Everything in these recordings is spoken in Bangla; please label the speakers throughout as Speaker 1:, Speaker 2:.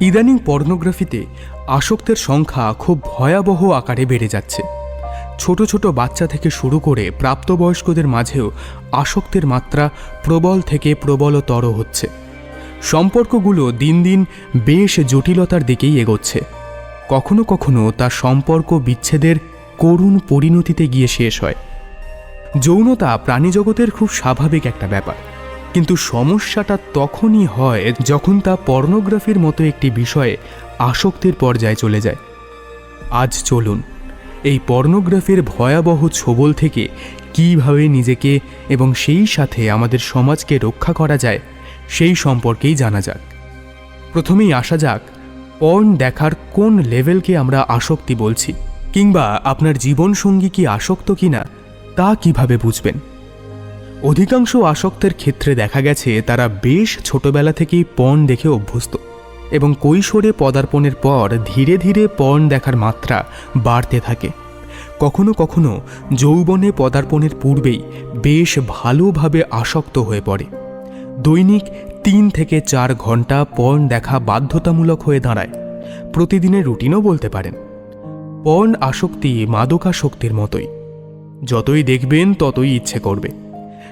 Speaker 1: ইদানিং পর্নোগ্রাফিতে আসক্তের সংখ্যা খুব ভয়াবহ আকারে বেড়ে যাচ্ছে। ছোট ছোট বাচ্চা থেকে শুরু করে প্রাপ্তবয়স্কদের মাঝেও আসক্তের মাত্রা প্রবল থেকে প্রবলতর হচ্ছে। সম্পর্কগুলো দিন দিন বেশ জটিলতার দিকেই এগোচ্ছে। কখনো কখনো তা সম্পর্ক বিচ্ছেদের করুণ পরিণতিতে গিয়ে শেষ হয়। যৌনতা প্রাণীজগতের খুব স্বাভাবিক একটা ব্যাপার। কিন্তু সমস্যাটা তখনই হয় যখন তা পর্নোগ্রাফির মতো একটি বিষয়ে আসক্তির পর্যায়ে চলে যায়। আজ চলুন, এই পর্নোগ্রাফির ভয়াবহ ছোবল থেকে কীভাবে নিজেকে এবং সেই সাথে আমাদের সমাজকে রক্ষা করা যায়, সেই সম্পর্কেই জানা যাক। প্রথমেই আসা যাক পর্ন দেখার কোন লেভেলকে আমরা আসক্তি বলছি, কিংবা আপনার জীবনসঙ্গী কি আসক্ত কিনা, তা কীভাবে বুঝবেন? অধিকাংশ আসক্তের ক্ষেত্রে দেখা গেছে তারা বেশ ছোটবেলা থেকেই পণ দেখে অভ্যস্ত এবং কৈশোরে পদার্পণের পর ধীরে ধীরে পর্ন দেখার মাত্রা বাড়তে থাকে। কখনো কখনো যৌবনে পদার্পণের পূর্বেই বেশ ভালোভাবে আসক্ত হয়ে পড়ে। দৈনিক তিন থেকে চার ঘণ্টা পর্ন দেখা বাধ্যতামূলক হয়ে দাঁড়ায়। প্রতিদিনের রুটিনও বলতে পারেন। পর্ন আসক্তি মাদকাসক্তির মতোই। যতই দেখবেন ততই ইচ্ছে করবে।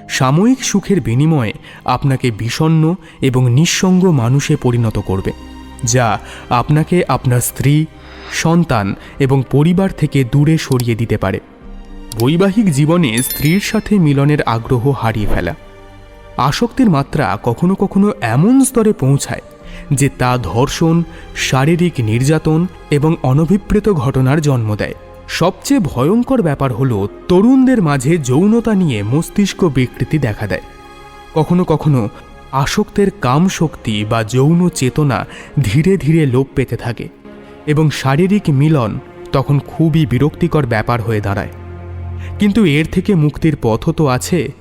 Speaker 1: সাময়িক সুখের বিনিময়ে আপনাকে বিষণ্ণ এবং নিঃসঙ্গ মানুষে পরিণত করবে, যা আপনাকে আপনার স্ত্রী, সন্তান এবং পরিবার থেকে দূরে সরিয়ে দিতে পারে। বৈবাহিক জীবনে স্ত্রীর সাথে মিলনের আগ্রহ হারিয়ে ফেলা। আসক্তির মাত্রা কখনো কখনো এমন স্তরে পৌঁছায় যে তা ধর্ষণ, শারীরিক নির্যাতন এবং অনভিপ্রেত ঘটনার জন্ম দেয়। সবচেয়ে ভয়ঙ্কর ব্যাপার হলো তরুণদের মাঝে যৌনতা নিয়ে মস্তিষ্ক বিকৃতি দেখা দেয়। কখনো কখনো আসক্তের কাম শক্তি বা যৌন চেতনা ধীরে ধীরে লোপ পেতে থাকে এবং শারীরিক মিলন তখন খুবই বিরক্তিকর ব্যাপার হয়ে দাঁড়ায়। কিন্তু এর থেকে মুক্তির পথও তো আছে,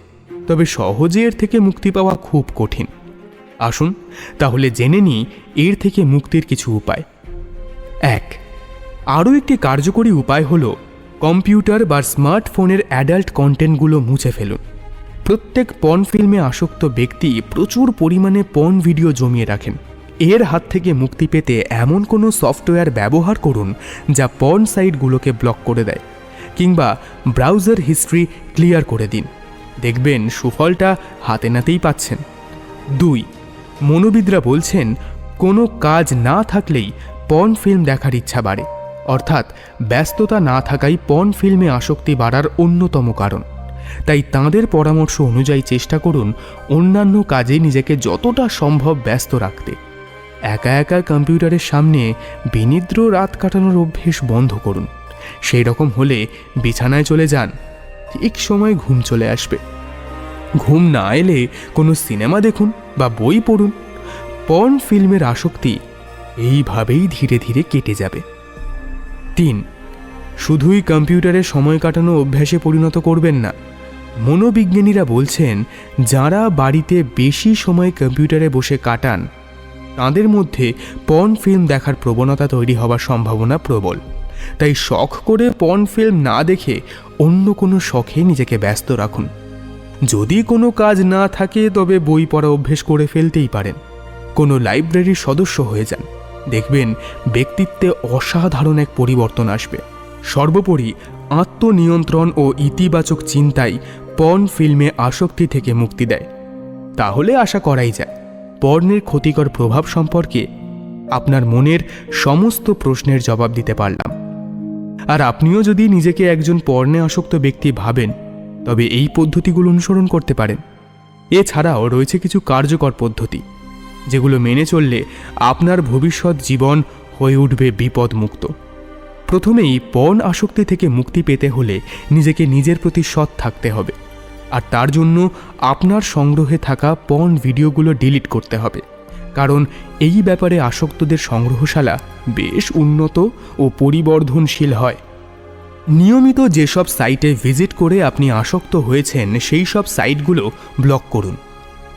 Speaker 1: তবে সহজে এর থেকে মুক্তি পাওয়া খুব কঠিন। আসুন তাহলে জেনে নিই এর থেকে মুক্তির কিছু উপায়। এক আরও একটি কার্যকরী উপায় হল কম্পিউটার বা স্মার্টফোনের অ্যাডাল্ট কন্টেন্টগুলো মুছে ফেলুন। প্রত্যেক পর্ন ফিল্মে আসক্ত ব্যক্তি প্রচুর পরিমাণে পর্ন ভিডিও জমিয়ে রাখেন। এর হাত থেকে মুক্তি পেতে এমন কোনো সফটওয়্যার ব্যবহার করুন যা পর্ন সাইটগুলোকে ব্লক করে দেয়, কিংবা ব্রাউজার হিস্ট্রি ক্লিয়ার করে দিন। দেখবেন সুফলটা হাতে নাতেই পাচ্ছেন। দুই, মনোবিদরা বলছেন, কোনো কাজ না থাকলেই পর্ন ফিল্ম দেখার ইচ্ছা বাড়ে। অর্থাৎ ব্যস্ততা না থাকাই পর্ন ফিল্মে আসক্তি বাড়ার অন্যতম কারণ। তাই তাঁদের পরামর্শ অনুযায়ী চেষ্টা করুন অন্যান্য কাজে নিজেকে যতটা সম্ভব ব্যস্ত রাখতে। একা একা কম্পিউটারের সামনে বিনিদ্র রাত কাটানোর অভ্যেস বন্ধ করুন। সেই রকম হলে বিছানায় চলে যান, ঠিক সময় ঘুম চলে আসবে। ঘুম না এলে কোনো সিনেমা দেখুন বা বই পড়ুন পর্ন ফিল্মের আসক্তি এইভাবেই ধীরে ধীরে কেটে যাবে। তিন, শুধুই কম্পিউটারে সময় কাটানো অভ্যাসে পরিণত করবেন না। মনোবিজ্ঞানীরা বলছেন, যারা বাড়িতে বেশি সময় কম্পিউটারে বসে কাটান, তাদের মধ্যে পর্ন ফিল্ম দেখার প্রবণতা তৈরি হওয়ার সম্ভাবনা প্রবল। তাই শখ করে পর্ন ফিল্ম না দেখে অন্য কোনো শখে নিজেকে ব্যস্ত রাখুন। যদি কোনো কাজ না থাকে, তবে বই পড়া অভ্যেস করে ফেলতেই পারেন। কোনো লাইব্রেরির সদস্য হয়ে যান। দেখবেন ব্যক্তিত্বে অসাধারণ এক পরিবর্তন আসবে। সর্বোপরি আত্মনিয়ন্ত্রণ ও ইতিবাচক চিন্তাই পর্ন ফিল্মে আসক্তি থেকে মুক্তি দেয়। তাহলে আশা করাই যায় পর্ণের ক্ষতিকর প্রভাব সম্পর্কে আপনার মনের সমস্ত প্রশ্নের জবাব দিতে পারলাম। আর আপনিও যদি নিজেকে একজন পর্নে আসক্ত ব্যক্তি ভাবেন, তবে এই পদ্ধতিগুলো অনুসরণ করতে পারেন। এছাড়াও রয়েছে কিছু কার্যকর পদ্ধতি। যেগুলো মেনে চললে আপনার ভবিষ্যৎ জীবন হয়ে উঠবে বিপদমুক্ত। প্রথমেই পণ আসক্তি থেকে মুক্তি পেতে হলে নিজেকে নিজের প্রতি সৎ থাকতে হবে। আর তার জন্য আপনার সংগ্রহে থাকা পণ ভিডিওগুলো ডিলিট করতে হবে। কারণ এই ব্যাপারে আসক্তদের সংগ্রহশালা বেশ উন্নত ও পরিবর্ধনশীল হয়। নিয়মিত যেসব সাইটে ভিজিট করে আপনি আসক্ত হয়েছেন, সেই সব সাইটগুলো ব্লক করুন।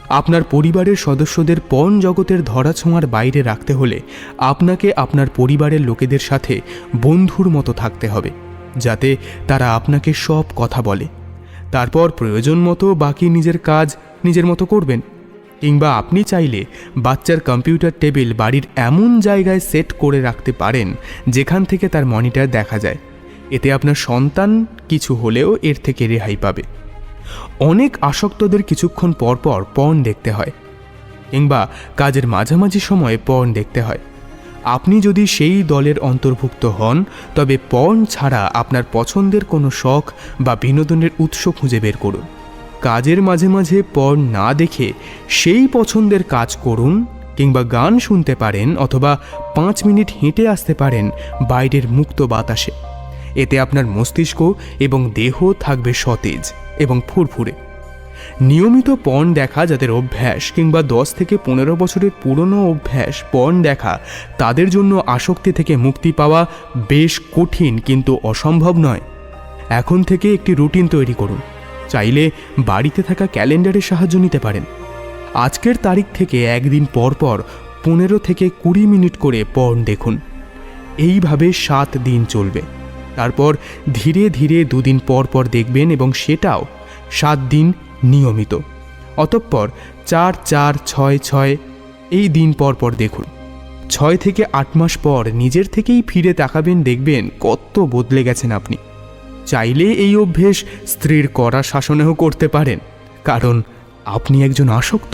Speaker 1: আপনার পরিবারের সদস্যদের পণ জগতের ধরাছোঁয়ার বাইরে রাখতে হলে আপনাকে আপনার পরিবারের লোকেদের সাথে বন্ধুর মতো থাকতে হবে, যাতে তারা আপনাকে সব কথা বলে। তারপর প্রয়োজন মতো বাকি নিজের কাজ নিজের মতো করবেন, কিংবা আপনি চাইলে বাচ্চার কম্পিউটার টেবিল বাড়ির এমন জায়গায় সেট করে রাখতে পারেন, যেখান থেকে তার মনিটর দেখা যায়। এতে আপনার সন্তান কিছু হলেও এর থেকে রেহাই পাবে। অনেক আসক্তদের কিছুক্ষণ পর পর পর্ন দেখতে হয়, কিংবা কাজের মাঝামাঝি সময়ে পর্ন দেখতে হয়। আপনি যদি সেই দলের অন্তর্ভুক্ত হন, তবে পর্ন ছাড়া আপনার পছন্দের কোনো শখ বা বিনোদনের উৎস খুঁজে বের করুন। কাজের মাঝে মাঝে পর্ন না দেখে সেই পছন্দের কাজ করুন, কিংবা গান শুনতে পারেন অথবা পাঁচ মিনিট হেঁটে আসতে পারেন বাইরের মুক্ত বাতাসে। এতে আপনার মস্তিষ্ক এবং দেহ থাকবে সতেজ। এবং ফুরফুরে। নিয়মিত পর্ন দেখা যাদের অভ্যাস কিংবা দশ থেকে পনেরো বছরের পুরনো অভ্যাস পণ দেখা, তাদের জন্য আসক্তি থেকে মুক্তি পাওয়া বেশ কঠিন কিন্তু অসম্ভব নয়। এখন থেকে একটি রুটিন তৈরি করুন। চাইলে বাড়িতে থাকা ক্যালেন্ডারের সাহায্য নিতে পারেন। আজকের তারিখ থেকে একদিন পর পর পনেরো থেকে কুড়ি মিনিট করে পণ দেখুন। এইভাবে সাত দিন চলবে। তারপর ধীরে ধীরে দুদিন পর পর দেখবেন এবং সেটাও সাত দিন নিয়মিত। অতঃপর চার চার ছয় ছয় এই দিন পর পর দেখুন। ছয় থেকে আট মাস পর নিজের থেকেই ফিরে তাকাবেন, দেখবেন কত বদলে গেছেন আপনি। চাইলে এই অভ্যেস স্ত্রীর কড়া শাসনেও করতে পারেন, কারণ আপনি একজন আসক্ত।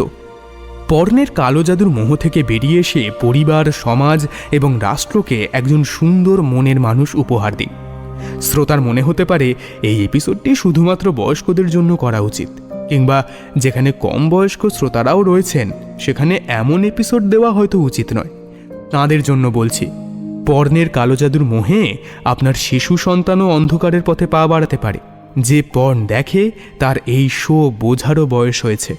Speaker 1: পর্ণের কালো জাদুর মোহ থেকে বেরিয়ে এসে পরিবার, সমাজ এবং রাষ্ট্রকে একজন সুন্দর মনের মানুষ উপহার দিন। শ্রোতার মনে হতে পারে এই এপিসোডটি শুধুমাত্র বয়স্কদের জন্য করা উচিত। কিংবা যেখানে কম বয়স্ক শ্রোতারাও রয়েছেন, সেখানে এমন এপিসোড দেওয়া হয়তো উচিত নয়। তাঁদের জন্য বলছি পর্ণের কালো জাদুর মোহে আপনার শিশু সন্তানও অন্ধকারের পথে পা বাড়াতে পারে। যে পর্ণ দেখে, তার এই শো বোঝারও বয়স হয়েছে।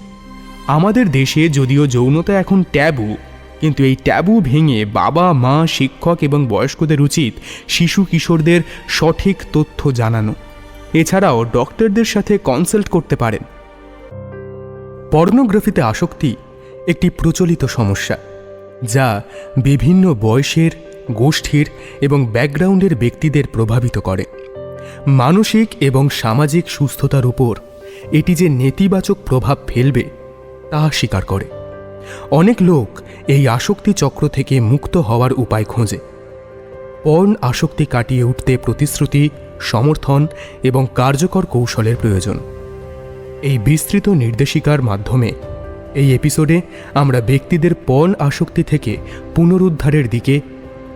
Speaker 1: আমাদের দেশে যদিও যৌনতা এখন ট্যাবু কিন্তু এই ট্যাবু ভেঙে বাবা, মা, শিক্ষক এবং বয়স্কদের উচিত শিশু কিশোরদের সঠিক তথ্য জানানো। এছাড়াও ডক্টরদের সাথে কনসাল্ট করতে পারেন। পর্নোগ্রাফিতে আসক্তি একটি প্রচলিত সমস্যা, যা বিভিন্ন বয়সের, গোষ্ঠীর এবং ব্যাকগ্রাউন্ডের ব্যক্তিদের প্রভাবিত করে। মানসিক এবং সামাজিক সুস্থতার উপর এটি যে নেতিবাচক প্রভাব ফেলবে তা স্বীকার করে। অনেক লোক এই আসক্তি চক্র থেকে মুক্ত হওয়ার উপায় খোঁজে। পর্ন আসক্তি কাটিয়ে উঠতে প্রতিশ্রুতি, সমর্থন এবং কার্যকর কৌশলের প্রয়োজন। এই বিস্তৃত নির্দেশিকার মাধ্যমে এই এপিসোডে আমরা ব্যক্তিদের পর্ন আসক্তি থেকে পুনরুদ্ধারের দিকে,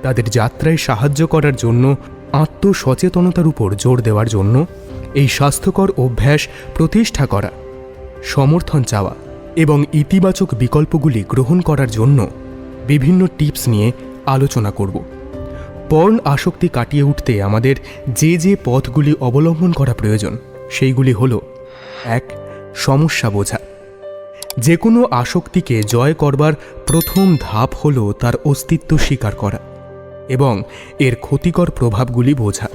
Speaker 1: তাদের যাত্রায় সাহায্য করার জন্য আত্মসচেতনতার উপর জোর দেওয়ার জন্য এই স্বাস্থ্যকর অভ্যাস প্রতিষ্ঠা করা, সমর্থন চাওয়া এবং ইতিবাচক বিকল্পগুলি গ্রহণ করার জন্য বিভিন্ন টিপস নিয়ে আলোচনা করব। পর্ন আসক্তি কাটিয়ে উঠতে আমাদের যে যে পথগুলি অবলম্বন করা প্রয়োজন, সেইগুলি হল, এক, সমস্যা বোঝা। যে কোনো আসক্তিকে জয় করবার প্রথম ধাপ হল তার অস্তিত্ব স্বীকার করা এবং এর ক্ষতিকর প্রভাবগুলি বোঝা।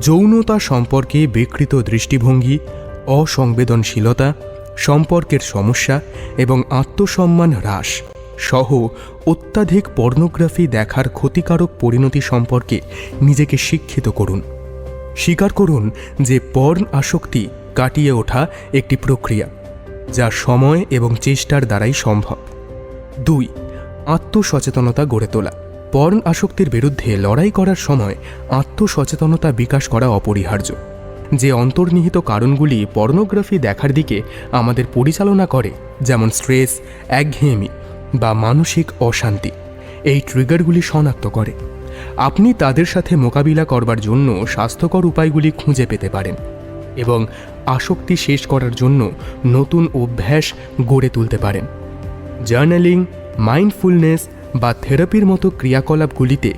Speaker 1: যৌনতা সম্পর্কে বিকৃত দৃষ্টিভঙ্গি, অসংবেদনশীলতা সম্পর্কের সমস্যা এবং আত্মসম্মান হ্রাস সহ অত্যাধিক পর্নোগ্রাফি দেখার ক্ষতিকারক পরিণতি সম্পর্কে নিজেকে শিক্ষিত করুন। স্বীকার করুন যে পর্ন আসক্তি কাটিয়ে ওঠা একটি প্রক্রিয়া, যা সময় এবং চেষ্টার দ্বারাই সম্ভব। দুই, আত্মসচেতনতা গড়ে তোলা। পর্ন আসক্তির বিরুদ্ধে লড়াই করার সময় আত্মসচেতনতা বিকাশ করা অপরিহার্য। যে অন্তর্নিহিত কারণগুলি পর্নোগ্রাফি দেখার দিকে আমাদের পরিচালনা করে, যেমন স্ট্রেস, একঘেয়েমি বা মানসিক অশান্তি, এই ট্রিগারগুলি শনাক্ত করে। আপনি তাদের সাথে মোকাবিলা করবার জন্য স্বাস্থ্যকর উপায়গুলি খুঁজে পেতে পারেন এবং আসক্তি শেষ করার জন্য নতুন অভ্যাস গড়ে তুলতে পারেন। জার্নালিং, মাইন্ডফুলনেস বা থেরাপির মতো ক্রিয়াকলাপগুলিতে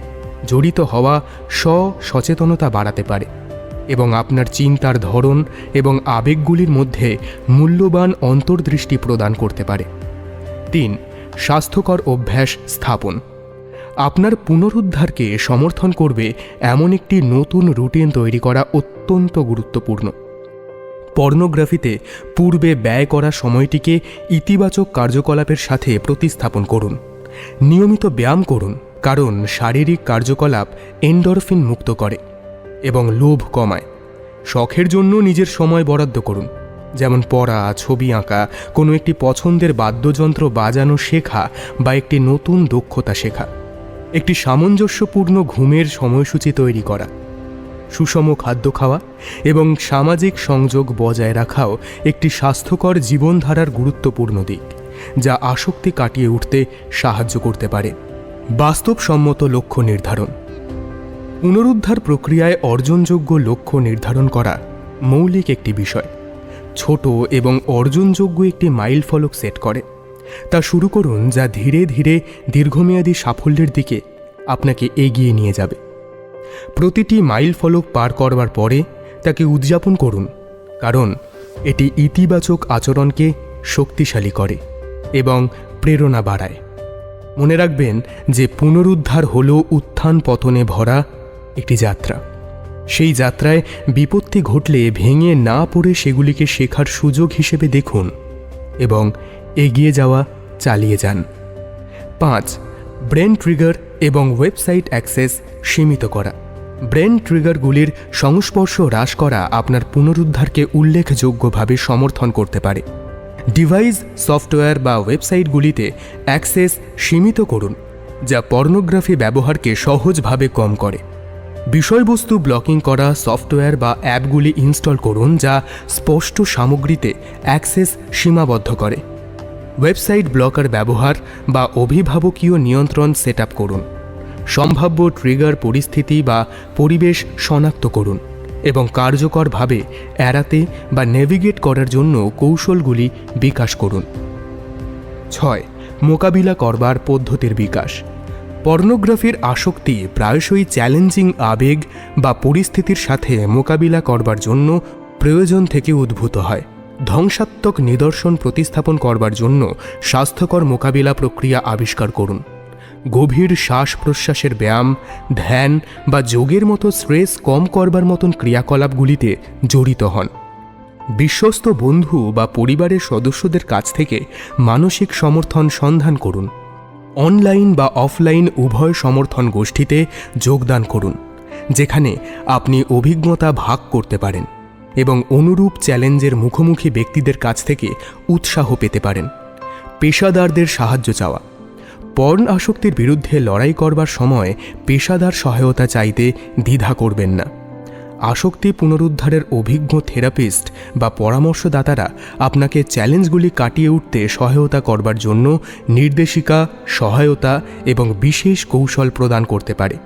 Speaker 1: জড়িত হওয়া স্ব সচেতনতা বাড়াতে পারে। এবং আপনার চিন্তার ধরন এবং আবেগগুলির মধ্যে মূল্যবান অন্তর্দৃষ্টি প্রদান করতে পারে। তিন, স্বাস্থ্যকর অভ্যাস স্থাপন। আপনার পুনরুদ্ধারকে সমর্থন করবে এমন একটি নতুন রুটিন তৈরি করা অত্যন্ত গুরুত্বপূর্ণ। পর্নোগ্রাফিতে পূর্বে ব্যয় করা সময়টিকে ইতিবাচক কার্যকলাপের সাথে প্রতিস্থাপন করুন। নিয়মিত ব্যায়াম করুন, কারণ শারীরিক কার্যকলাপ এন্ডরফিন মুক্ত করে। এবং লোভ কমায়। শখের জন্য নিজের সময় বরাদ্দ করুন। যেমন পড়া, ছবি আঁকা, কোনো একটি পছন্দের বাদ্যযন্ত্র বাজানো শেখা বা একটি নতুন দক্ষতা শেখা। একটি সামঞ্জস্যপূর্ণ ঘুমের সময়সূচি তৈরি করা। সুষম খাদ্য খাওয়া এবং সামাজিক সংযোগ বজায় রাখাও একটি স্বাস্থ্যকর জীবনধারার গুরুত্বপূর্ণ দিক, যা আসক্তি কাটিয়ে উঠতে সাহায্য করতে পারে। বাস্তবসম্মত লক্ষ্য নির্ধারণ। পুনরুদ্ধার প্রক্রিয়ায় অর্জনযোগ্য লক্ষ্য নির্ধারণ করা মৌলিক একটি বিষয়। ছোট এবং অর্জনযোগ্য একটি মাইল ফলক সেট করে। তা শুরু করুন যা ধীরে ধীরে দীর্ঘমেয়াদী সাফল্যের দিকে আপনাকে এগিয়ে নিয়ে যাবে। প্রতিটি মাইল ফলক পার করবার পরে তাকে উদযাপন করুন, কারণ এটি ইতিবাচক আচরণকে শক্তিশালী করে এবং প্রেরণা বাড়ায়। মনে রাখবেন যে পুনরুদ্ধার হল উত্থান পতনে ভরা একটি যাত্রা। সেই যাত্রায় বিপত্তি ঘটলে ভেঙে না পড়ে সেগুলিকে শেখার সুযোগ হিসেবে দেখুন এবং এগিয়ে যাওয়া, চালিয়ে যান। পাঁচ, ব্রেন ট্রিগার এবং ওয়েবসাইট অ্যাক্সেস সীমিত করা। ব্রেন ট্রিগারগুলির সংস্পর্শ হ্রাস করা আপনার পুনরুদ্ধারকে উল্লেখযোগ্যভাবে সমর্থন করতে পারে। ডিভাইস সফটওয়্যার বা ওয়েবসাইটগুলিতে অ্যাক্সেস সীমিত করুন, যা পর্নোগ্রাফি ব্যবহারকে সহজভাবে কম করে। বিষয়বস্তু ব্লকিং করা সফটওয়্যার বা অ্যাপগুলি ইনস্টল করুন যা স্পষ্ট সামগ্রীতে অ্যাক্সেস সীমাবদ্ধ করে। ওয়েবসাইট ব্লকার ব্যবহার বা অভিভাবকীয় নিয়ন্ত্রণ সেট করুন। সম্ভাব্য ট্রিগার পরিস্থিতি বা পরিবেশ শনাক্ত করুন এবং কার্যকরভাবে এড়াতে বা নেভিগেট করার জন্য কৌশলগুলি বিকাশ করুন। ছয়, মোকাবিলা করবার পদ্ধতির বিকাশ। পর্নোগ্রাফির আসক্তি প্রায়শই চ্যালেঞ্জিং আবেগ বা পরিস্থিতির সাথে মোকাবিলা করবার জন্য প্রয়োজন থেকে উদ্ভূত হয়। ধ্বংসাত্মক নিদর্শন প্রতিস্থাপন করবার জন্য স্বাস্থ্যকর মোকাবিলা প্রক্রিয়া আবিষ্কার করুন। গভীর শ্বাস প্রশ্বাসের ব্যায়াম, ধ্যান বা যোগের মতো স্ট্রেস কম করবার মতন ক্রিয়াকলাপগুলিতে জড়িত হন। বিশ্বস্ত বন্ধু বা পরিবারের সদস্যদের কাছ থেকে মানসিক সমর্থন সন্ধান করুন। অনলাইন বা অফলাইন উভয় সমর্থন গোষ্ঠীতে যোগদান করুন, যেখানে আপনি অভিজ্ঞতা ভাগ করতে পারেন এবং অনুরূপ চ্যালেঞ্জের মুখোমুখি ব্যক্তিদের কাছ থেকে উৎসাহ পেতে পারেন। পেশাদারদের সাহায্য চাওয়া। পর্ন আসক্তির বিরুদ্ধে লড়াই করবার সময় পেশাদার সহায়তা চাইতে দ্বিধা করবেন না। আসক্তি পুনরুদ্ধারের অভিজ্ঞ থেরাপিস্ট বা পরামর্শদাতারা আপনাকে চ্যালেঞ্জগুলি কাটিয়ে উঠতে সহায়তা করবার জন্য নির্দেশিকা, সহায়তা এবং বিশেষ কৌশল প্রদান করতে পারে।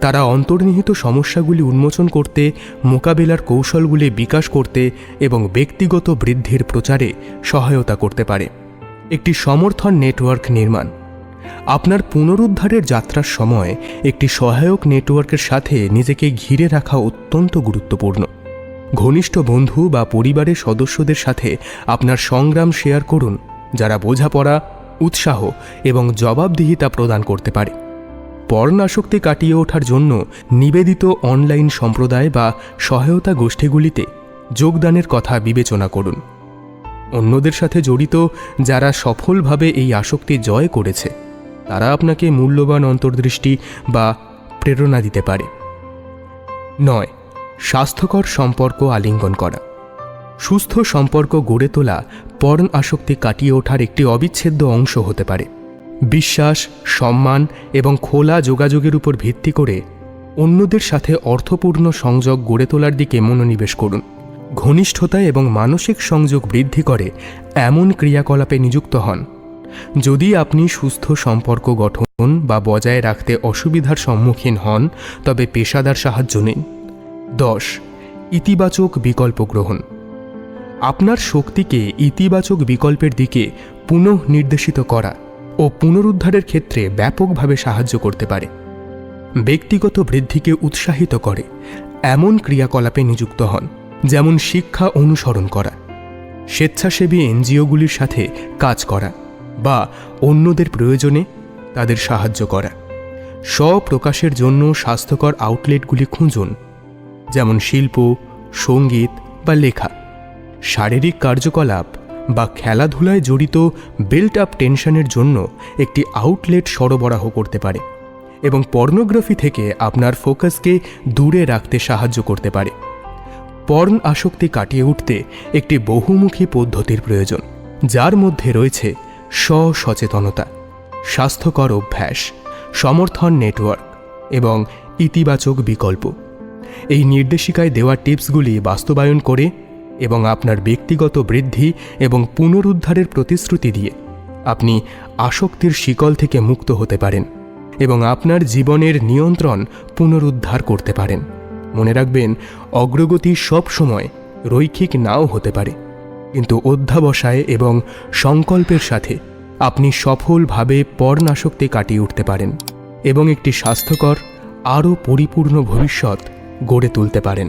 Speaker 1: তারা অন্তর্নিহিত সমস্যাগুলি উন্মোচন করতে, মোকাবিলার কৌশলগুলি বিকাশ করতে এবং ব্যক্তিগত বৃদ্ধির প্রচারে সহায়তা করতে পারে। একটি সমর্থন নেটওয়ার্ক নির্মাণ। আপনার পুনরুদ্ধারের যাত্রার সময় একটি সহায়ক নেটওয়ার্কের সাথে নিজেকে ঘিরে রাখা অত্যন্ত গুরুত্বপূর্ণ। ঘনিষ্ঠ বন্ধু বা পরিবারের সদস্যদের সাথে আপনার সংগ্রাম শেয়ার করুন, যারা বোঝাপড়া, উৎসাহ এবং জবাবদিহিতা প্রদান করতে পারে। পর্ণ আসক্তি কাটিয়ে ওঠার জন্য নিবেদিত অনলাইন সম্প্রদায় বা সহায়তা গোষ্ঠীগুলিতে যোগদানের কথা বিবেচনা করুন। অন্যদের সাথে জড়িত যারা সফলভাবে এই আসক্তি জয় করেছে। তারা আপনাকে মূল্যবান অন্তর্দৃষ্টি বা প্রেরণা দিতে পারে। নয়, স্বাস্থ্যকর সম্পর্ক আলিঙ্গন করা। সুস্থ সম্পর্ক গড়ে তোলা পর্ণ আসক্তি কাটিয়ে ওঠার একটি অবিচ্ছেদ্য অংশ হতে পারে। বিশ্বাস, সম্মান এবং খোলা যোগাযোগের উপর ভিত্তি করে অন্যদের সাথে অর্থপূর্ণ সংযোগ গড়ে তোলার দিকে মনোনিবেশ করুন। ঘনিষ্ঠতা এবং মানসিক সংযোগ বৃদ্ধি করে এমন ক্রিয়াকলাপে নিযুক্ত হন। যদি আপনি সুস্থ সম্পর্ক গঠন বা বজায় রাখতে অসুবিধার সম্মুখীন হন, তবে পেশাদার সাহায্য নিন। দশ, ইতিবাচক বিকল্প গ্রহণ। আপনার শক্তিকে ইতিবাচক বিকল্পের দিকে পুনঃ নির্দেশিত করা ও পুনরুদ্ধারের ক্ষেত্রে ব্যাপকভাবে সাহায্য করতে পারে। ব্যক্তিগত বৃদ্ধিকে উৎসাহিত করে এমন ক্রিয়াকলাপে নিযুক্ত হন, যেমন শিক্ষা অনুসরণ করা, স্বেচ্ছাসেবী এনজিওগুলির সাথে কাজ করা। বা অন্যদের প্রয়োজনে তাদের সাহায্য করা। স্বপ্রকাশের জন্য স্বাস্থ্যকর আউটলেটগুলি খুঁজুন, যেমন শিল্প, সংগীত বা লেখা। শারীরিক কার্যকলাপ বা খেলাধুলায় জড়িত বিল্ট আপ টেনশনের জন্য একটি আউটলেট সরবরাহ করতে পারে এবং পর্নোগ্রাফি থেকে আপনার ফোকাসকে দূরে রাখতে সাহায্য করতে পারে। পর্ন আসক্তি কাটিয়ে উঠতে একটি বহুমুখী পদ্ধতির প্রয়োজন, যার মধ্যে রয়েছে স্বসচেতনতা, স্বাস্থ্যকর অভ্যাস, সমর্থন নেটওয়ার্ক এবং ইতিবাচক বিকল্প। এই নির্দেশিকায় দেওয়া টিপসগুলি বাস্তবায়ন করে এবং আপনার ব্যক্তিগত বৃদ্ধি এবং পুনরুদ্ধারের প্রতিশ্রুতি দিয়ে আপনি আসক্তির শিকল থেকে মুক্ত হতে পারেন এবং আপনার জীবনের নিয়ন্ত্রণ পুনরুদ্ধার করতে পারেন। মনে রাখবেন, অগ্রগতি সব সময় রৈখিক নাও হতে পারে। কিন্তু অধ্যাবসায় এবং সংকল্পের সাথে আপনি সফলভাবে পর্ণাসক্তি কাটিয়ে উঠতে পারেন এবং একটি স্বাস্থ্যকর, আরও পরিপূর্ণ ভবিষ্যৎ গড়ে তুলতে পারেন।